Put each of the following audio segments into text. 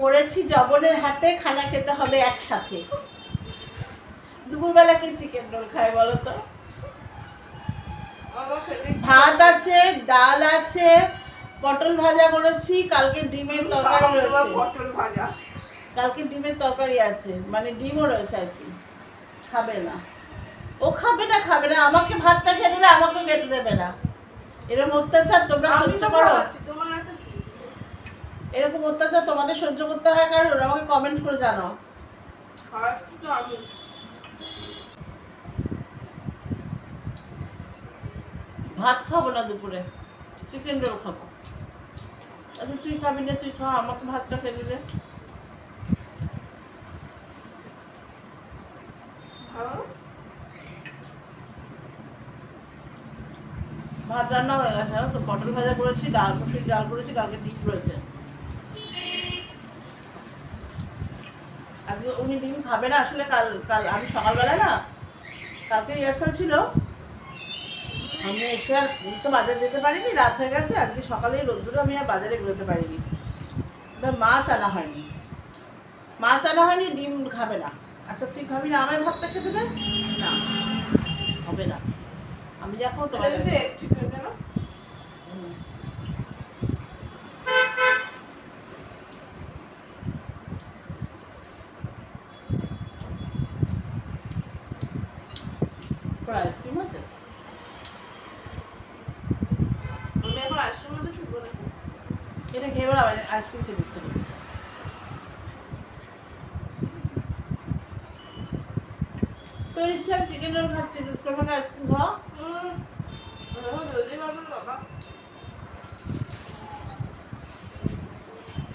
পড়েছি জবনের হাতে খানা খেতে হবে একসাথে। দুপুরবেলা কি চিকেন রোল খায় বলো তো? ভাত আছে ডাল আছে পটল ভাজা করেছি কালকে ডিমের তরকারি রয়েছে। পটল ভাজা। কালকে ডিমের তরকারি আছে মানে ডিমও রয়েছে আর কি। খাবে না। ও খাবে না খাবে না। আমাকে ভাতটা খেতে দেবে আমাকে খেতে দেবে না। এরকম অত্যাচার তোমরা সহ্য করো। তোমার এরকম অত্যাচার তোমাদের সহ্য করতে হয়? কারণ ওরা আমাকে কমেন্ট করে জানাও ভাত খাব না দুপুরে? চিকেন রোল খাব। আচ্ছা তুই খাবি না তুই খা আমাকে ভাতটা খেয়ে দিলে খাও ভাত রান্না হয়ে গেছে তো? পটল ভাজা করেছি ডাল করেছি ডাল করেছি কালকে ডিম রয়েছে। আজকে উনি ডিম খাবে না আসলে কাল কাল আমি সকালবেলা না কালকে রিহার্সাল ছিল। আমি এসে আর তো বাজার যেতে পারিনি রাত হয়ে গেছে আজকে সকালে রোদ্দুরে আমি আর বাজারে বেরোতে পারিনি। এবার মাছ আনা হয়নি। মাছ আনা হয়নি ডিম খাবে না। আচ্ছা তুই খাবি না আমায় ভাতটা খেতে দে? না হবে না। আমি যা খাব তোমার এটা যদি চিকেন কেন হুম। তোর আইসক্রিম আছে? আমি এখন আইসক্রিম মধ্যে ছুটবো না এটা খেয়ে বেড়া আইসক্রিম খেতে ইচ্ছে করছে। তোর ইচ্ছা চিকেন রোল খাচ্ছি তোমাকে আইসক্রিম খাওয়া?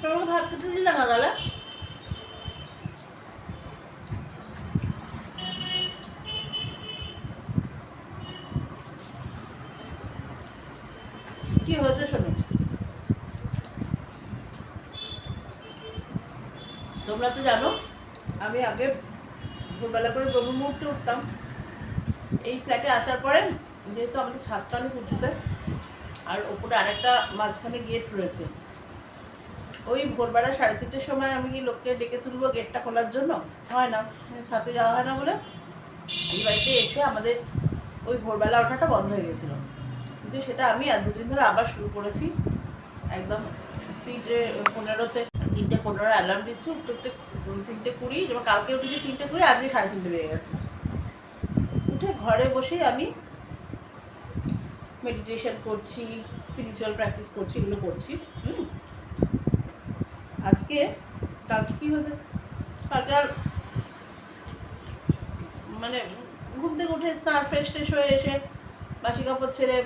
তোমাকে ভাত খেতে দিলে না তাহলে কি হয়েছে শোনো তোমরা তো জানো, আমি আগে ভোরবেলা করে ব্রহ্ম মুহূর্তে উঠতাম। এই ফ্ল্যাটে আসার পরে যেহেতু আমাদের সাতটা অনেক উঁচুতে আর ওপরে আরেকটা মাঝখানে গেট রয়েছে। ওই ভোরবেলা সাড়ে তিনটের সময় আমি কি লোককে ডেকে তুলবো গেটটা খোলার জন্য। হয় না, সাথে যাওয়া হয় না বলে। এই বাড়িতে এসে আমাদের ওই ভোরবেলা ওঠাটা বন্ধ হয়ে গেছিল। কিন্তু সেটা আমি আর দুদিন ধরে আবার শুরু করেছি। একদম তিনটে পনেরোতে পনেরো অ্যালার্ম দিচ্ছি উঠতে তিনটে কুড়ি যেমন কালকে উঠেছি তিনটে কুড়ি, আজকে সাড়ে তিনটে বেজে গেছে। উঠে ঘরে বসেই আমি মেডিটেশন করছি স্পিরিচুয়াল প্র্যাকটিস করছি, এগুলো করছি আজকে, কালকে কি হয়েছে? কালকে আর মানে ঘুম থেকে উঠে স্নান ফ্রেশ ট্রেশ হয়ে এসে বাসি কাপড় ছেড়ে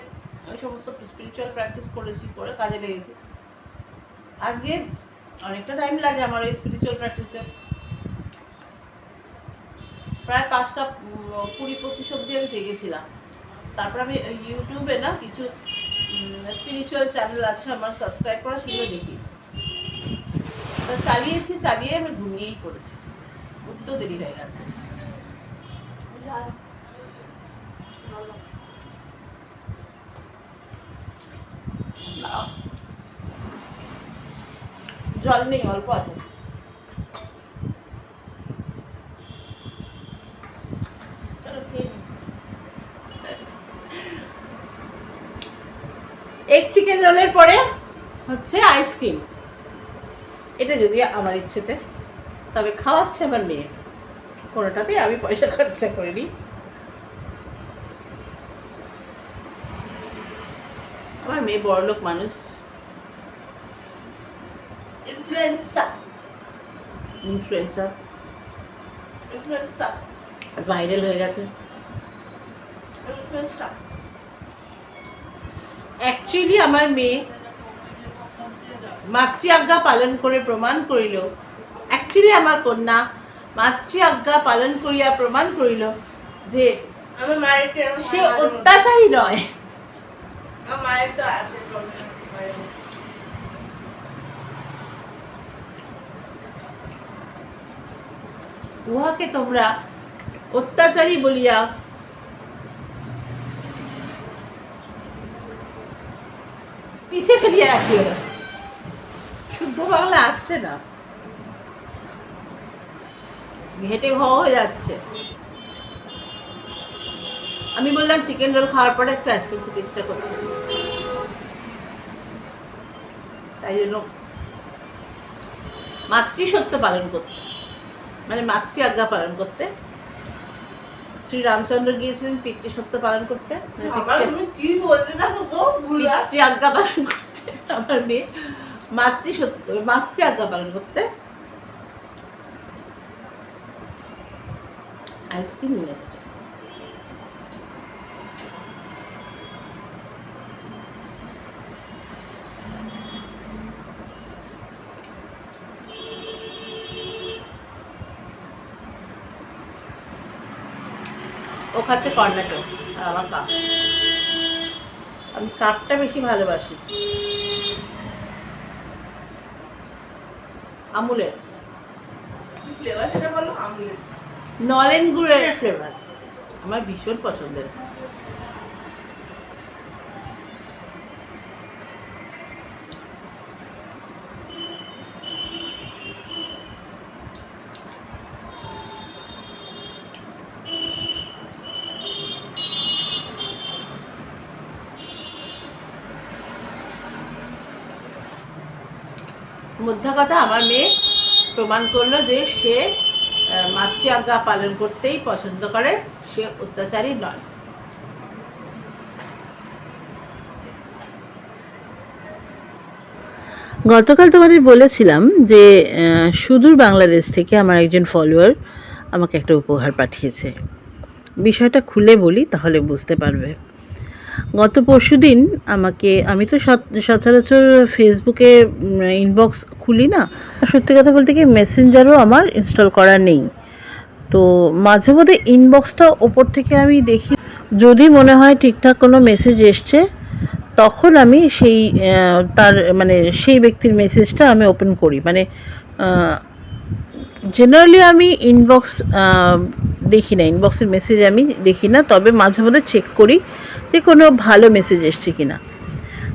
ওই সমস্ত স্পিরিচুয়াল প্র্যাকটিস করেছি, করে কাজে লেগেছি। আজকে অনেকটা টাইম লাগে আমার ওই স্পিরিচুয়াল প্র্যাকটিসে প্রায় পাঁচটা কুড়ি, পঁচিশ অব্দি আমি জেগেছিলাম। তারপর আমি ইউটিউবে না কিছু স্পিরিচুয়াল চ্যানেল আছে আমার সাবস্ক্রাইব করা সেগুলো দেখি। তো চালিয়েছি, চালিয়ে আমি ঘুমিয়েই পড়েছি। উঠতেও দেরি হয়ে গেছে যাই ভালো নাও। জল নেই, অল্প আছে। এগ চিকেন রোলের পরে হচ্ছে আইসক্রিম এটা যদি আমার ইচ্ছেতে, তবে খাওয়াচ্ছে আমার মেয়ে। কোনোটাতেই আমি পয়সা খরচা করিনি। আমার মেয়ে বড়লোক মানুষ। ভাইরাল হয়ে গেছে। অ্যাকচুয়ালি আমার মেয়ে মাতৃ আজ্ঞা পালন করে প্রমাণ করিল। অ্যাকচুয়ালি আমার কন্যা মাতৃ আজ্ঞা পালন করিয়া প্রমাণ করিল যে সে অত্যাচারী নয়। আমার তো আছে উহাকে তোমরা অত্যাচারী বলিয়া পিছে ফেলিয়া রাখিও না। শুদ্ধ বাংলা আসছে না। ঘেটে ঘ হয়ে যাচ্ছে। আমি বললাম চিকেন রোল খাওয়ার পরে একটা আইসক্রিম খেতে ইচ্ছা করছে। তাই জন্য মাতৃসত্য পালন করতে। মানে মাতৃ আজ্ঞা পালন করতে। শ্রী রামচন্দ্র গিয়েছিলেন পিতৃসত্য পালন করতে। মানে পিতৃ- পিতৃ আজ্ঞা পালন করতে আমার মেয়ে মাতৃ সত্য মাতৃ আজ্ঞা পালন করতে। আইসক্রিম নিয়ে এসছে ও খাচ্ছে কর্নাটক আর আমার কাপ। আমি কাপটা বেশি ভালোবাসি। আমুলের। ফ্লেভার সেটা বলো? আমুলের। নলেন গুড়ের ফ্লেভার আমার ভীষণ পছন্দের। মধ্যা কথা আমার মেয়ে প্রমাণ করল যে সে মাতৃ আজ্ঞা পালন করতেই পছন্দ করে, সে অত্যাচারী নয়। গতকাল তোমাদের বলেছিলাম যে সুদূর বাংলাদেশ থেকে আমার একজন ফলোয়ার আমাকে একটা উপহার পাঠিয়েছে। বিষয়টা খুলে বলি, তাহলে বুঝতে পারবে। গত পরশু দিন আমাকে, আমি তো সচ- সচরাচর ফেসবুকে ইনবক্স খুলি না। সত্যি কথা বলতে কি মেসেঞ্জারও আমার ইনস্টল করা নেই। তো মাঝে মধ্যে ইনবক্সটা ওপর থেকে আমি দেখি, যদি মনে হয় ঠিকঠাক কোনো মেসেজ এসছে, তখন আমি সেই তার মানে সেই ব্যক্তির মেসেজটা আমি ওপেন করি। মানে জেনারেলি আমি ইনবক্স দেখি না ইনবক্সের মেসেজ আমি দেখি না, তবে মাঝে মধ্যে চেক করি যে কোনো ভালো মেসেজ এসছে কি না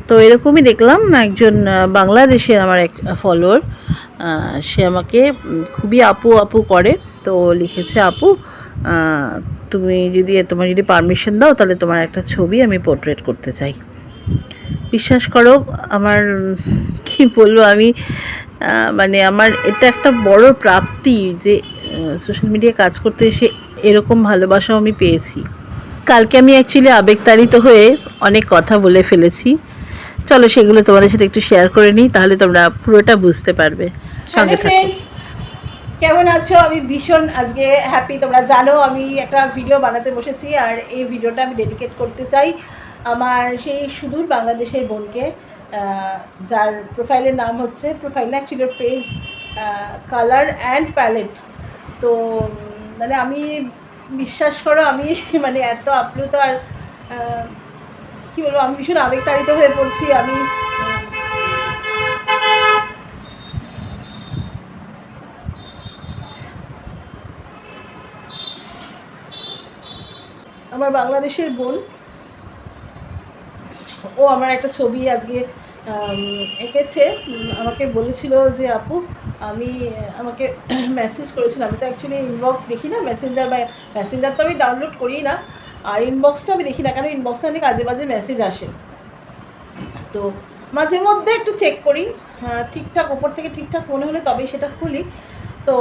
তো এরকমই দেখলাম একজন বাংলাদেশের আমার এক ফলোয়ার সে আমাকে খুবই আপু আপু করে। তো লিখেছে, আপু তুমি যদি, তোমার যদি পারমিশন দাও, তাহলে তোমার একটা ছবি আমি পোর্ট্রেট করতে চাই। বিশ্বাস করো, আমার, কি বলব আমি মানে আমার এটা একটা বড় প্রাপ্তি যে সোশ্যাল মিডিয়ায় কাজ করতে এসে এরকম ভালোবাসাও আমি পেয়েছি। কালকে আমি অ্যাকচুয়ালি আবেগতাড়িত হয়ে অনেক কথা বলে ফেলেছি। চলো সেগুলো তোমাদের সাথে একটু শেয়ার করে নিই তাহলে তোমরা পুরোটা বুঝতে পারবে। সঙ্গে থাকো। কেমন আছো? আমি ভীষণ আজকে হ্যাপি তোমরা জানো আমি একটা ভিডিও বানাতে বসেছি আর এই ভিডিওটা আমি ডেডিকেট করতে চাই আমার সেই সুদূর বাংলাদেশের বোনকে যার প্রোফাইলের নাম হচ্ছে প্রোফাইল না actually page colour and palette তো মানে আমি বিশ্বাস করো, আমি মানে এত আপ্লুত আর কি বলব, আমি ভীষণ আবেগতাড়িত হয়ে পড়ছি, আমি, আমার বাংলাদেশের বোন, ও আমার একটা ছবি আজকে এঁকেছে আমাকে বলেছিল যে, আপু আমি আমাকে মেসেজ করেছিল। আমি তো অ্যাকচুয়ালি ইনবক্স দেখি না মেসেঞ্জার বা মেসেঞ্জার তো আমি ডাউনলোড করি না। আর ইনবক্সটা আমি দেখি না কারণ ইনবক্সে অনেক আজে বাজে মেসেজ আসে। তো মাঝে মধ্যে একটু চেক করি। হ্যাঁ, ঠিকঠাক ওপর থেকে ঠিকঠাক মনে হলে তবেই সেটা খুলি। তো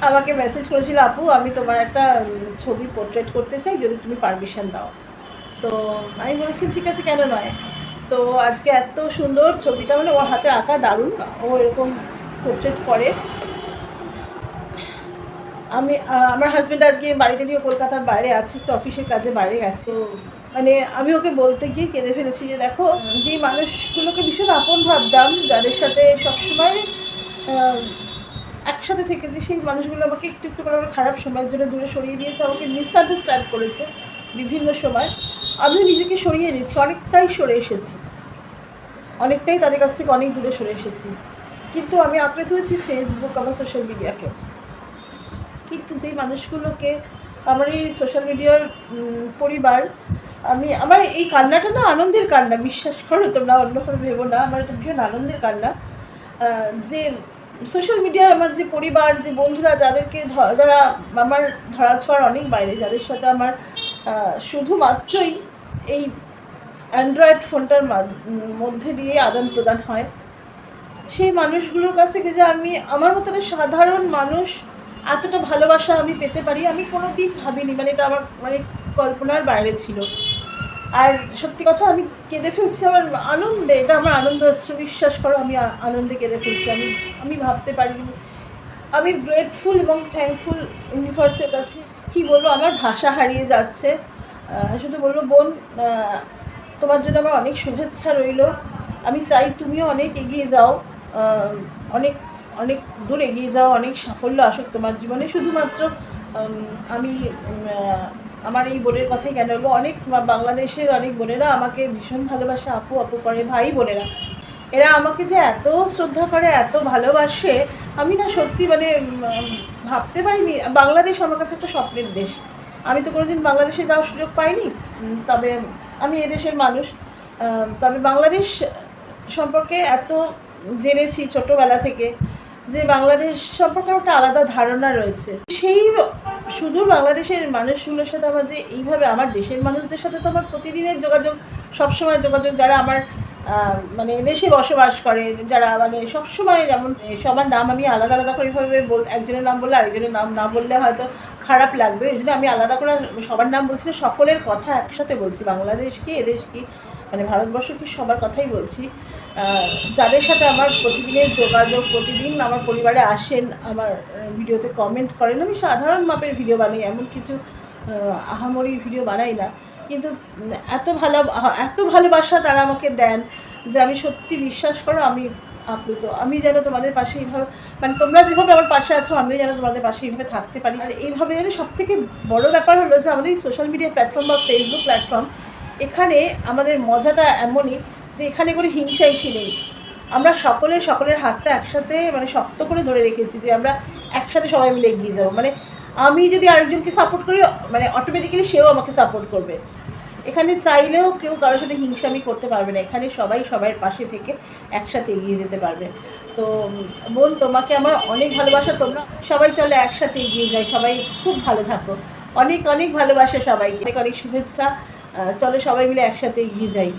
আমাকে মেসেজ করেছিল আপু আমি তোমার একটা ছবি পোর্ট্রেট করতে চাই যদি তুমি পারমিশন দাও। তো আমি বলেছি ঠিক আছে কেন নয়? তো আজকে এত সুন্দর ছবিটা মানে ওর হাতে আঁকা দারুণ, ও এরকম পোর্ট্রেট করে। আমি আমার হাজব্যান্ড আজকে বাড়িতে দিয়ে কলকাতার বাইরে আছে, একটু অফিসের কাজে বাইরে গেছে মানে আমি ওকে বলতে গিয়ে কেঁদে ফেলেছি যে, দেখো, যে মানুষগুলোকে ভীষণ আপন ভাবতাম, যাদের সাথে সবসময় একসাথে থেকে যে সেই মানুষগুলো আমাকে একটু একটু করে খারাপ সময়ের জন্য দূরে সরিয়ে দিয়েছে, আমাকে মিসআন্ডারস্ট্যান্ড করেছে বিভিন্ন সময়। আমি নিজেকে সরিয়ে নিয়েছি অনেকটাই সরে এসেছি। অনেকটাই তাদের কাছ থেকে অনেক দূরে সরে এসেছি। কিন্তু আমি আঁকড়ে ধরেছি ফেসবুক আমার সোশ্যাল মিডিয়াকে কিন্তু যেই মানুষগুলোকে, আমার এই সোশ্যাল মিডিয়ার পরিবার, আমি, আমার এই কান্নাটা না আনন্দের কান্না, বিশ্বাস করো, তোমরা অন্যভাবে ভেবো না, আমার এটা ভীষণ আনন্দের কান্না। যে সোশ্যাল মিডিয়ার আমার যে পরিবার, যে বন্ধুরা, যাদেরকে যারা আমার ধরাছোঁয়ার অনেক বাইরে, যাদের সাথে আমার শুধুমাত্রই এই অ্যান্ড্রয়েড ফোনটার মধ্যে দিয়ে আদান প্রদান হয়। সেই মানুষগুলোর কাছ থেকে যে আমি, আমার মতন সাধারণ মানুষ এতটা ভালোবাসা আমি পেতে পারি, আমি কোনো দিন ভাবিনি। মানে এটা আমার মানে কল্পনার বাইরে ছিল। আর সত্যি কথা, আমি কেঁদে ফেলছি আমার আনন্দে। এটা আমার আনন্দ আসছে, বিশ্বাস করো, আমি আনন্দে কেঁদে ফেলছি। আমি আমি ভাবতে পারিনি। আমি গ্রেটফুল এবং থ্যাঙ্কফুল ইউনিভার্সের কাছে কি বলব, আমার ভাষা হারিয়ে যাচ্ছে। শুধু বলব, বোন তোমার জন্য আমার অনেক শুভেচ্ছা রইল। আমি চাই তুমিও অনেক এগিয়ে যাও অনেক অনেক দূর এগিয়ে যাও, অনেক সাফল্য আসুক তোমার জীবনে। শুধুমাত্র আমি আমার এই বোনের কথাই কেন বলব, অনেক বাংলাদেশের অনেক বোনেরা আমাকে ভীষণ ভালোবাসে, আপু আপু করে, ভাই বোনেরা। এরা আমাকে যে এত শ্রদ্ধা করে, এত ভালোবাসে, আমি না সত্যি মানে ভাবতে পারিনি। বাংলাদেশ আমার কাছে একটা স্বপ্নের দেশ। আমি তো কোনোদিন বাংলাদেশে যাওয়ার সুযোগ পাইনি। তবে আমি এদেশের মানুষ। তবে বাংলাদেশ সম্পর্কে এত জেনেছি ছোটোবেলা থেকে যে বাংলাদেশ সম্পর্কে একটা আলাদা ধারণা রয়েছে। সেই শুধু বাংলাদেশের মানুষগুলোর সাথে আমার যে এইভাবে, আমার দেশের মানুষদের সাথে তো আমার প্রতিদিনের যোগাযোগ, সবসময় যোগাযোগ, যারা আমার মানে দেশে বসবাস করে যারা মানে সবসময় যেমন সবার নাম আমি আলাদা আলাদা করে এইভাবে বল একজনের নাম বললে আরেকজনের নাম না বললে হয়তো খারাপ লাগবে। এই জন্য আমি আলাদা করে সবার নাম বলছি সকলের কথা একসাথে বলছি। বাংলাদেশ কি এদেশ কি মানে ভারতবর্ষ কি সবার কথাই বলছি। যাদের সাথে আমার প্রতিদিনের যোগাযোগ প্রতিদিন আমার পরিবারে আসেন আমার ভিডিওতে কমেন্ট করেন আমি সাধারণ মাপের ভিডিও বানাই এমন কিছু আহ, আহামরি ভিডিও বানাই না। কিন্তু এত ভালো, এত ভালোবাসা তারা আমাকে দেন যে আমি সত্যি বিশ্বাস করো আমি আপ্লুত। আমি যেন তোমাদের পাশে এইভাবে মানে তোমরা যেভাবে আমার পাশে আছো, আমিও যেন তোমাদের পাশে এইভাবে থাকতে পারি। আর এইভাবে যেন সব থেকে বড় ব্যাপার হলো যে আমাদের এই সোশ্যাল মিডিয়া প্ল্যাটফর্ম বা ফেসবুক প্ল্যাটফর্ম এখানে আমাদের মজাটা এমনই যে এখানে কোনো হিংসা হিংসি নেই। আমরা সকলে সকলের হাতটা একসাথে মানে শক্ত করে ধরে রেখেছি যে আমরা একসাথে সবাই মিলে এগিয়ে যাব। মানে আমি যদি আরেকজনকে সাপোর্ট করি মানে অটোমেটিক্যালি সেও আমাকে সাপোর্ট করবে। এখানে চাইলেও কেউ কারোর সাথে হিংসামি করতে পারবে না। এখানে সবাই সবার পাশে থেকে একসাথে এগিয়ে যেতে পারবে। তো, বোন, তোমাকে আমার অনেক ভালোবাসা। তোমরা সবাই চলে একসাথে এগিয়ে যাই। সবাই খুব ভালো থাকো। অনেক অনেক ভালোবাসা সবাইকে। অনেক অনেক শুভেচ্ছা। চলো সবাই মিলে একসাথে এগিয়ে যাই।